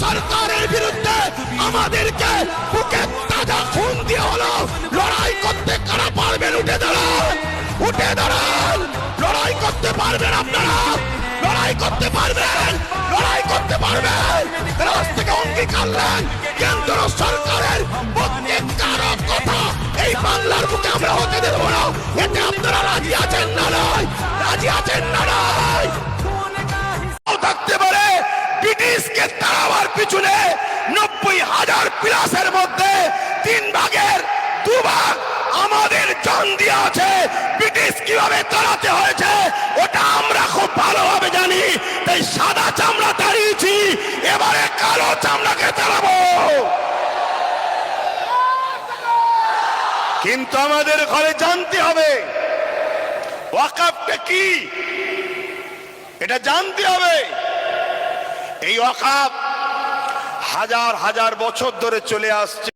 সরকারের বিরুদ্ধে আমাদেরকে বুকে তাজা খুন দিয়ে হলো। লড়াই করতে কারা পারবেন? উঠে দাঁড়ান। উঠে দাঁড়ান। লড়াই করতে পারবেন আপনারা? লড়াই করতে পারবেন? লড়াই করতে পারবেন? রাজ থেকে অঙ্গীকার নেন। কেন্দ্র সরকারের প্রত্যেক কারও কথা এই বাংলার বুকে আমরা হতে দেব না। এতে আপনারা রাজি আছেন না নয়? রাজি আছেন না নয়? থাকতে পারে। ব্রিটিশকে তাড়াবার পিছনে নব্বই হাজার প্লাসের মধ্যে তিন ভাগের দু ভাগ আমাদের জান দিয়ে আছে ব্রিটিশ কীভাবে তাড়াতে হয়েছে, ওটা আমরা খুব ভালোভাবে জানি। তাই সাদা চামড়া দাঁড়িয়েছি এবারে কালো চামড়াকে তাড়াবো। কিন্তু আমাদের ঘরে জানতে হবে, ওয়াকাফটা কি? এটা জানতে হবে। এই অকাপ হাজার হাজার বছর ধরে চলে আসছে।